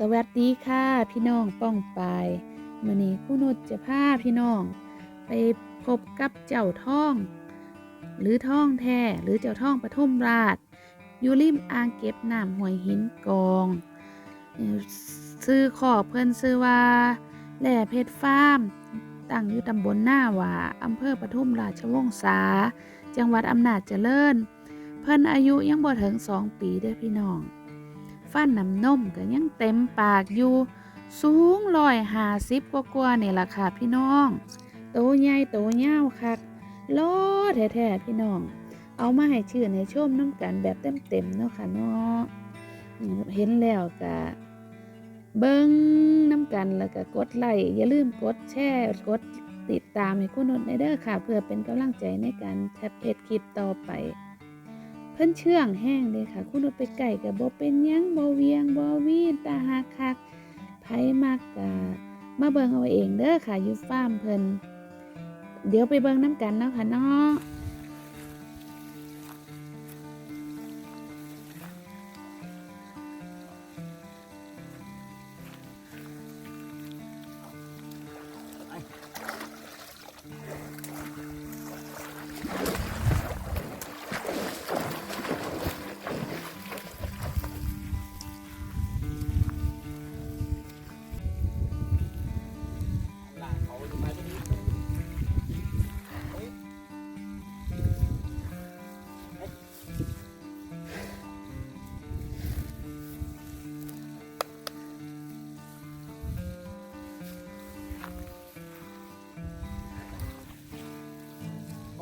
สวัสดีค่ะพี่น้องป้องปายมื่อนี้คุณนุชจะพาพี่น้อง ไปพบกับเจ้าท่อง หรือท่องแท้หรือเจ้าท่องปทุมราชอยู่ริมอ่างเก็บน้ำห้วยหินกองซื้อขอบเพิ่นซื้อว่าแหล่เพชรฟาร์มตั้งอยู่ตำบลหน้าหว่าอำเภอปทุมราชวงศาจังหวัดอำนาจเจริญ เพิ่นอายุยังบ่ถึงสองปีเด้อพี่น้อง ฟันน้ำนมก็ยังเต็มปากอยู่ สูงร้อยหาสิบกว่าๆนี่ล่ะค่ะพี่น้องโตใหญ่โตยาคักล้อแท้ๆพี่น้อง เอามาให้ชื่นให้ชมน้ำกันแบบเต็มๆเนาะค่ะเนาะอืมเห็นแล้วก็เบิ้งน้ำกันแล้วก็กดไลค์อย่าลืมกดแชร์กดติดตามให้คุณนุชในเด้อค่ะ เพื่อเป็นกำลังใจในการแท็บเอ็ดคลิปต่อไป เพิ่นเชื่องแห้งเลยค่ะ คุณเอาไปไก่กับบ่เป็นยังบ่เวียงบ่วีนตาหักคักไผมากกะมาเบิ่งเอาเองเด้อค่ะอยู่ฟาร์มเพิ่นเดี๋ยวไปเบิ่งน้ำกันเนาะค่ะเนาะ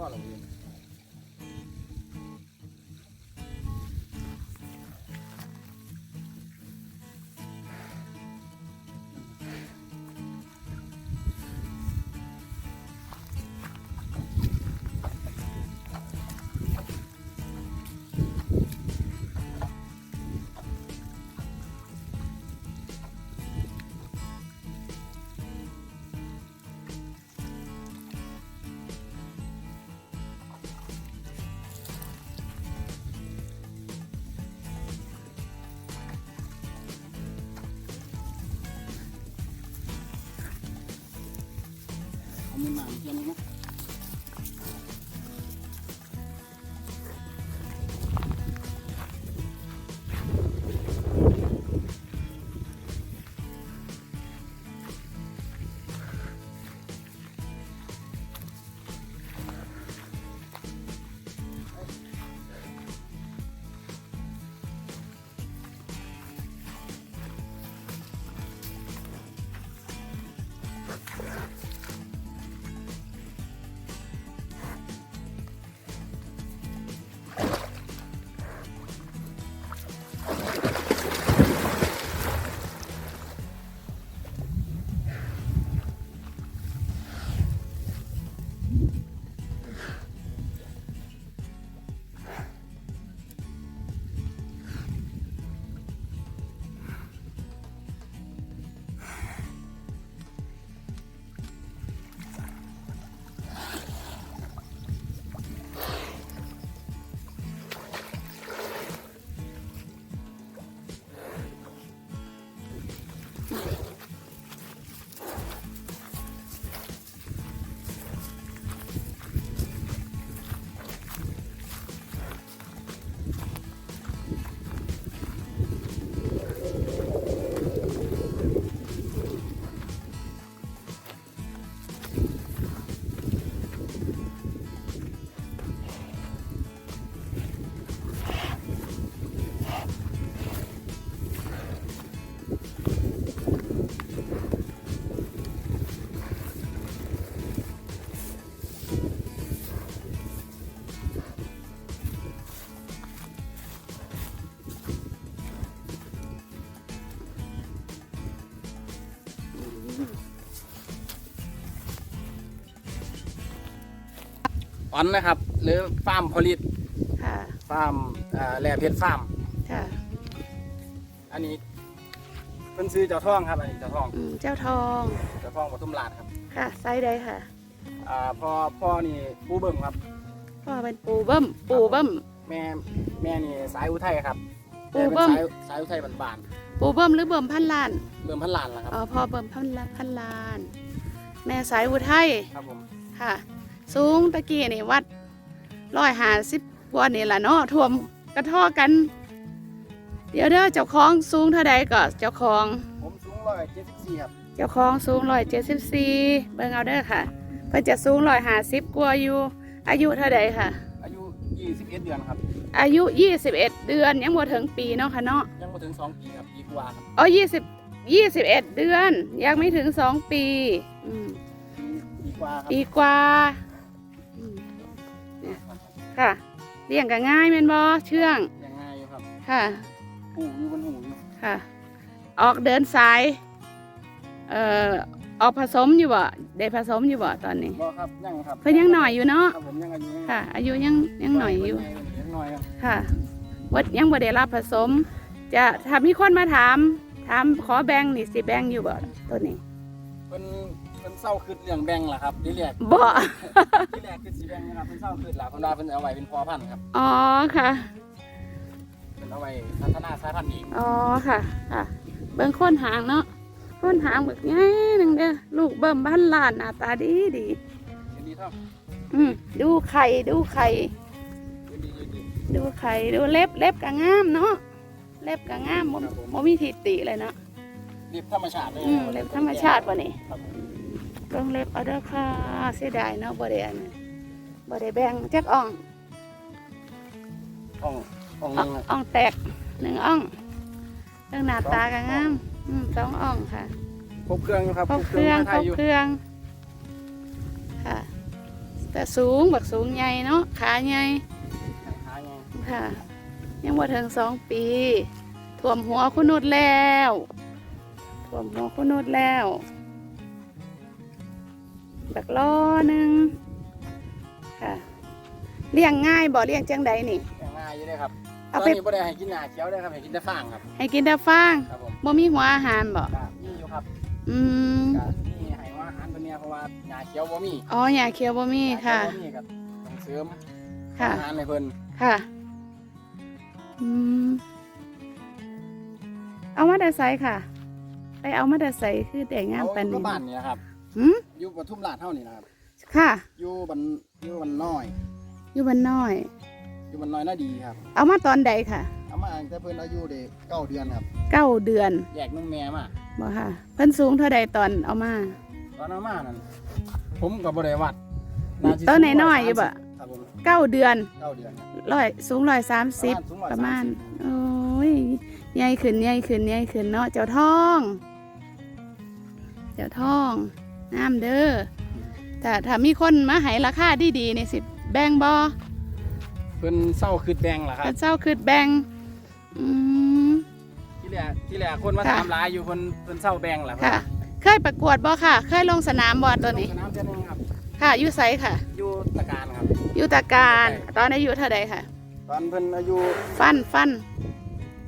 พ่อเราเอง เอามือหนังเทียนนะ ออนนะครับ หรือฟาร์มพลิตค่ะฟาร์มเอ่อแลเพชรฟาร์มค่ะอันนี้เพิ่นซื้อเจ้าท่องครับอันนี้เจ้าท่องอืมเจ้าทองเจ้าท่องปทุมราชครับค่ะไซส์ใดค่ะอ่าพ่อพ่อนี่ปูเบิ่มครับ พ่อเป็นปูเบิ้มปูเบิ้ม แม่แม่นี่สายอุทัยครับปูเบิ่ม แต่เป็นสายสายอุทัยบานอปู่เบิ่มหรือเบิ่มพันล้านเบิ่มพันล้านแล้วครับอ๋อพ่อเบิ่มพันล้านพันล้าน แม่สายอุทัยครับผมค่ะ สูงตะกี้นี่วัดร้อยหาสิบกว่านี่แหละเนาะท่วมกระท่อกัน เดี๋ยวเด้อเจ้าของสูงเท่าใดก็เจ้าของผมสูงร้อยเจ็ดสิบสี่ครับเจ้าของสูงร้อยเจ็ดสิบสี่เบิ่งเอาเด้อค่ะเพิ่นจะสูงร้อยหาสิบกว่าอยู่ อายุเท่าใดค่ะ อายุยี่สิบเอ็ดเดือนครับ อายุยี่สิบเอ็ดเดือนยังบ่ถึงปีเนาะค่ะเนาะยังไม่ถึงสองปีครับปีกว่าครับอ๋อยี่สิบยี่สิบเอ็ดเดือน ยังไม่ถึงสองปีอืมปีปีกว่าครับปีกว่าอืม ค่ะเลี้ยงก็ง่ายแม่นบ่เชื่องยังง่ายอยู่ครับค่ะหูอยู่บนหูอยู่ค่ะ ออกเดินสายเอ่อออกผสมอยู่บ่ได้ผสมอยู่บ่ตอนนี้บ่ครับยังครับเพิ่นยังหน่อยอยู่เนาะครับผมยังอายุยังค่ะ อายุยังยังหน่อยอยู่ยังหน่อยครับค่ะวัดยังบ่ได้รับผสม จะถ้ามีคนมาถาม ถามขอแบ่งนี่สิแบ่งอยู่บ่ตัวนี้เพิ่น เพิ่นเศร้าคืดเรื่องแบ่งล่ะครับที่แรกบ่ ที่แรกคือสีแบ่งนะครับเพิ่นเศร้าคืดล่ะเพิ่นว่าเพิ่นเอาไว้เป็นพอพันธุ์ครับอ๋อค่ะเพิ่นเอาไว้พัฒนาสายพันธุ์อีกอ๋อค่ะค่ะ เบิ่งค้นหางเนาะค้นหางแบบง่ายหนึ่งเด้อลูกเบิ่มบ้านลานหน้าตาดีดียินดีครับอืมดูไข่ดูไข่ยินดียินดีดูไข่ดูเล็บเล็บก็งามเนาะเล็บก็งามบ่ครับผมบ่มีทิฏฐิเลยเนาะรีบธรรมชาติเลยอืมเล็บธรรมชาติบ่นี่ครับผม เบิ่งเล็บเอาเด้อค่ะเสียดายเนาะบ่ได้อันนั้นบ่ได้แบ่งจักอ่องอ่องอ่องหอ่นึองงอะอ่องแตกหนึ่งอ่องเรื่องหน้าตาก็งามอืมสองอ่องค่ะครบเครื่องอยู่ครับครบเครื่องมาไทครยบอยู่เครื่องค่ะ แต่สูงบักสูงใหญ่เนาะขาใหญ่หาไงค่ะ ยังบ่ถึงสองปีท่วมหัวคุณนุดแล้วท่วมหัวคุณนุดแล้ว บักล้อหนึ่งค่ะเลี้ยงง่ายบ่เลี้ยงจังใดนี่อย่างง่ายอยู่เลยครับตเอาอนไป นี้บ่ได้ให้กินหญ้าเขียวได้ครับให้กินแต่ฟางครับ ให้กินแต่ฟางครับผมบ่มีหัวอาหารบ่ก็มีอยู่ครับอืมก็มีให้ว่าอาหารตัวเนี้ยเพราะว่าหญ้าเขียวบ่มีอ๋อหญ้าเขียวบ่มีหญ้าเขียวค่ะบ่มีก็ต้องเสริมค่ะ อาหารให้เพิ่นค่ะอืมเอามาแต่ใสค่ะ ไปเอามาแต่ใสคือแต่งงามเอาปานก็นี้บ้านนี่นะครับ หืมอยู่ปทุมราชเฮานี่นะครับค่ะ อยู่บันอยู่บันน้อย อยู่บ้านน้อย อยู่บันน้อยน่าดีครับเอามาตอนใดค่ะเอามาตั้งแต่เพิ่นอายุได้เก้าเดือนครับเก้าเดือนแยกนุ่มแม่มาบ่ค่ะ เพิ่นสูงเท่าใดตอนเอามา ตอนเอามานั่นผมก็บ่ได้วัดาสิตอนน้อยๆอยู่บ่ ครับผมเก้าเดือนเก้าเดือนครับร้อยสูงร้อยสามสิบสูงประมาณ130โอ้ยใหญ่ขึ้นใหญ่ขึ้นใหญ่ขึ้นเนาะเจ้าทอง เจ้าทอง งามเด้อถ้าถ้ามีคนมาให้ราคาดีๆนี่สิแบ่งบ่เพิ่นเศร้าคืดแบงล่ะครับเพิ่นเศร้าคืดแบ่งอืม ที่แรกที่แรกคนมาค่ะ ถามหลายอยู่เพิ่นเพิ่นเศร้าแบงล่ะค่ะเคยประกวดบ่ค่ะ เคยลงสนามบ่ตัวนี้ลงสนามเทื่อนึงครับค่ะอยู่ไสค่ะ อยู่ตะการครับ อยู่ตาการ ตอนอายุเท่าใดค่ะ ตอนเพิ่นอายุฟันฟัน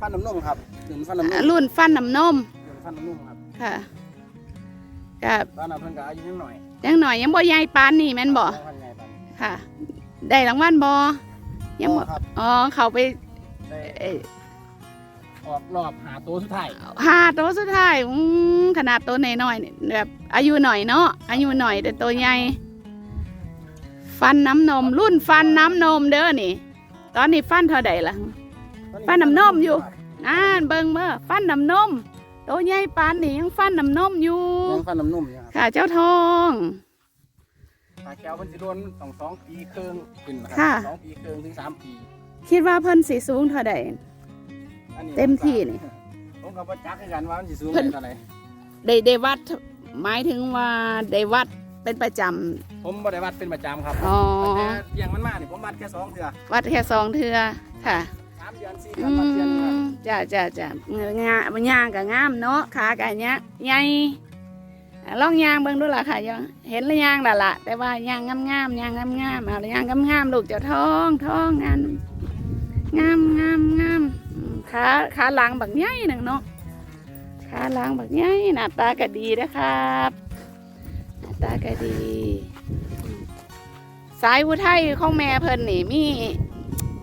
ฟันน้ำนมครับรุ่นฟันน้ำนอ่ามรุ่นฟันน้ำนมรุ่นฟันน้ำนมครับ ค่ะ กับตอนนั้นเพิ่นก็อายุยังหน่อยยังหน่อยยังบ่ใหญ่ปานนี่แม่นบ่พันใหญ่ปานนี้ค่ะ ได้รางวัลบ่ยังบ่ครับอ๋อเขาไปได้เอ่อออกรอบหาตัวสุดท้ายหาตัวสุดท้ายอืมขนาดตัวน้อยๆนี่แบบอายุหน่อยเนาะอายุหน่อยแต่ตัวใหญ่ฟันน้ำนม รุ่นฟันน้ำนมเด้อนี่ ตอนนี้ฟันเท่าใดล่ะฟันน้ำนมอยู่ อ่านเบิ่งเมื่อฟันน้ำนม ตัวใหญ่ปานนี่ยังฟันน้ำนมอยู่ ยังฟันน้ำนมอยู่ครับค่ะเจ้าทองขาแก้วเพิ่นสิโดนสองสองปีครึ่งขึ้นนะครัค่ะสองปีครึ่งถึงสามปี คิดว่าเพิ่นสีสูงเท่าใด อันนี้เต็มที่นี่ผมก็บ่จักคือกันว่ามันสิสูงเพิ่นเท่าไหร่ได้ได้วัดหมายถึงว่าได้วัดเป็นประจผมบ่ได้วัดเป็นประจำครับำอ๋อแต่เลี้ยงมันมานี่ผมวัดแค่สองเทื่อวัดแค่สองเทือค่ะ สามเดือนสี่เดือือนวัดเทื่อหนึงครับม จ้าจ้าจ้างาบย่างกับงามเนาะขากะเนี้ยใหญ่อะลองย่างเบิ่งดูล่ะค่ะยังเห็นแล้วย่างและล่ะแต่ว่าย่างงามงามๆย่างงามงามๆเอาแล้วย่างงามงามๆลูกเจ้าทองทองงามงามงามงามอืมขาขาหลังบักใหญ่หนึ่งเนาะขาหลังบักใหญ่หน้าตาก็ดีนะครับหน้าตาก็ดีอืมสายอุทัยของแม่เพิ่นนี่มี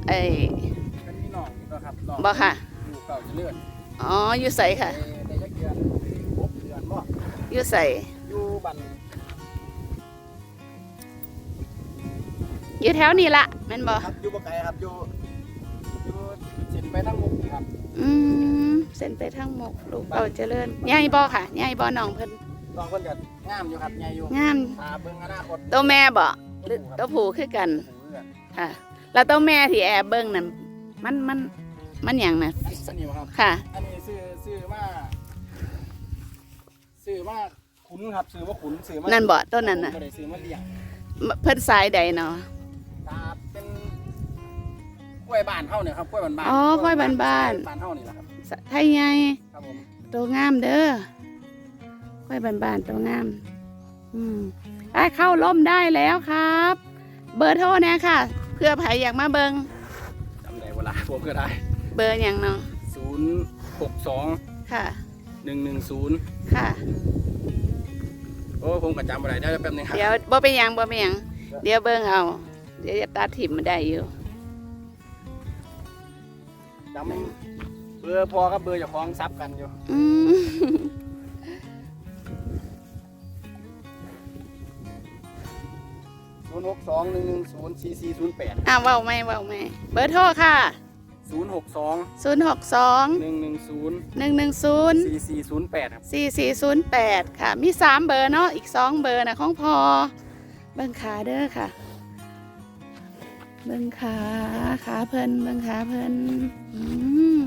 เอ้ยเป็นพี่น้องนี่ก็ครับน้องบ่ค่ะอยู่เก่าเจะเลื่อนออ๋ออยู่ใส่ค่ะได้จักเดือนหกเดือนบ่อยู่ใส่อยู่บันอยู่แถวนี้ละแม่นบ่ครับอยู่บ่ไกลครับอยู่อยู่เส้นไปทางมุกนี่ครับอืมเส้นไปทางหมกลูกเอาเจริญใหญ่บ่ค่ะใหญ่บ่น้องเพิ่นสองคนก็งามอยู่ครับใหญ่อยู่งามตาเบิ่งอนาคตตัวแม่บ่หรือตัวผู้คือกันผู้เพื่อนค่ะแล้วตัวแม่ที่แอบเบิ่งนั่นมันมัน มันหยังน่ะอันอันนี้บ่ครับ ค่ะ อันนี้ซื้อซื้อมาซื้อมาขุนครับซื้อมาขุนซื้อมานั่นบ่ต้นนั้นน่ะ บ่ได้ซื้อมาเลี้ยงเพิ่นสายใดเนาะ ตาเป็นกล้วยบ้านเฮาเนี่ยครับกล้วยบ้านๆอ๋อกล้วยบ้านๆบ้านเฮานี่แหละครับไทยใหญ่ครับผมตัวงามเด้อค่อยบานๆตัวงาม อืมไปเข้าร่มได้แล้วครับ เบอร์โทรเนี่ยค่ะ เพื่อใครอยากมาเบิงจำได้เวลาผมก็ได้ เบอร์อย่างเนาะ062ค่ะ110ค่ะ โอ้ผมก็จำบ่ได้ได้แป๊บนึงครับ เดี๋ยวบ่เป็นหยังบ่เป็นหยังเดี๋ยวเบิ่งเอา เดี๋ยวจะตัดถิ่มมาได้อยู่ จำเบอร์พอกับเบอร์เจ้าของซับกันอยู่ อืม0621104408อ่าเว้าไหมเว้าไหมเบอร์โทรค่ะ 062 062 110 110 4408ครับ4408ค่ะ มี3เบอร์เนาะอีก2เบอร์นะของพอเบิ่งขาเด้อค่ะ เบิ่งขาขาเพิ่นเบิ่งขาเพิ่นอืม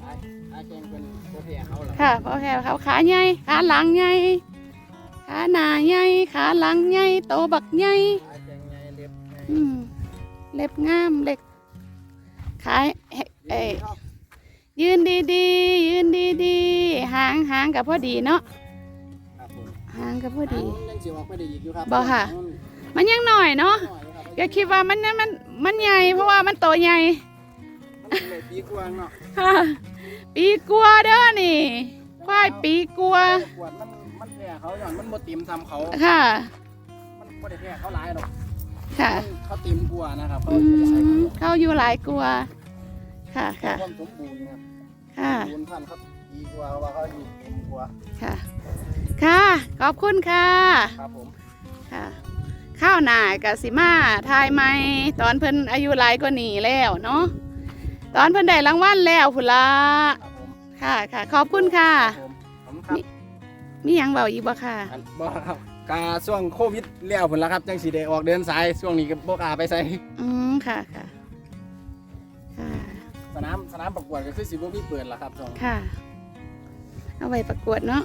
ไอ้ไอ้เก่งเป็นตัวเพียเขาเหรอค่ะพอแพ้เขาขาใหญ่ขาหลังใหญ่ขาหน้าใหญ่ขาหลังใหญ่โตบักใหญ่ อืมเล็บงามเล็กขาเอ่เอ้ยยืนดีๆยืนดีๆหางหางกับพอดีเนาะครับผมหางกับพอดี ยังสิออกไปได้อีกอยู่ครับบ่ค่ะ มันยังหน่อยเนาะก็คิดว่ามันมันมันใหญ่เพราะว่ามันโตใหญ่มันเลยปีกวางเนาะค่ะปีกัวเด้อนี่ควายปีกัวปวดมันมันแพ้เขาอย่างมันบ่ติมทำเขาค่ะ มันบ่ได้แพ้เขาหลายหรอก ค่ะมันเขาติมกลัวนะครับเขาอืจะหลายมกลัวเข้าอยู่หลายกัว ค่ะค่ะ ความสมบูรณ์ครับค่ะ สมบูรณ์พันธุ์เขาดีกว่าว่าเขาดีติมกลัวค่ะ ค่ะ ขอบคุณค่ะ ครับผม ค่ะ ข้าวหน้ากับสิมาทายไหมตอนเพิ่นอายุหลายกว่านี้แล้วเนาะ ตอนเพิ่นได้รางวัลแล้วพุ่นละครับผมค่ะค่ะ ขอบคุณค่ะ ครับผมผมครับมีหยังเบาอีกบ่ค่ะ อันบ่ครับ กาช่วงโควิดแล้วพุ่นละครับจังสิได้ออกเดินสายช่วงนี้ก็บ่กล้าไปใส่อืมค่ะค่ะค่ะสนามสนามประกวดก็คือสิบ่มีเปิดละครับช่วงนี้ค่ะ เอาไว้ประกวดเนาะ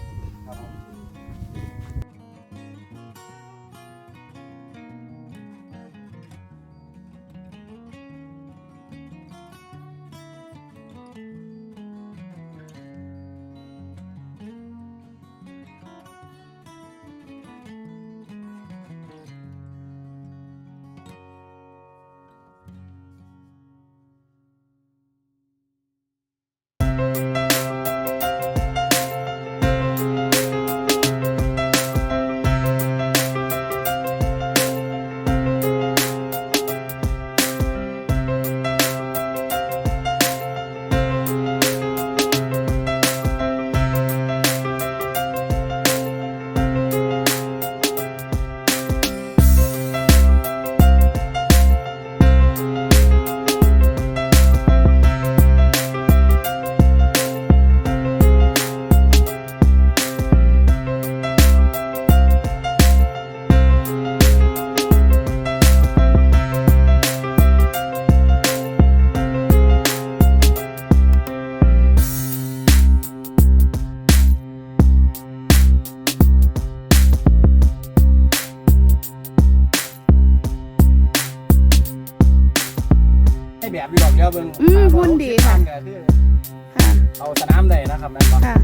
ดียวเบิ่งอืมหุ่นดีค่ะ ก็คือค่ะ เอาสนามได้นะครับแม่นบ่ ค่ะ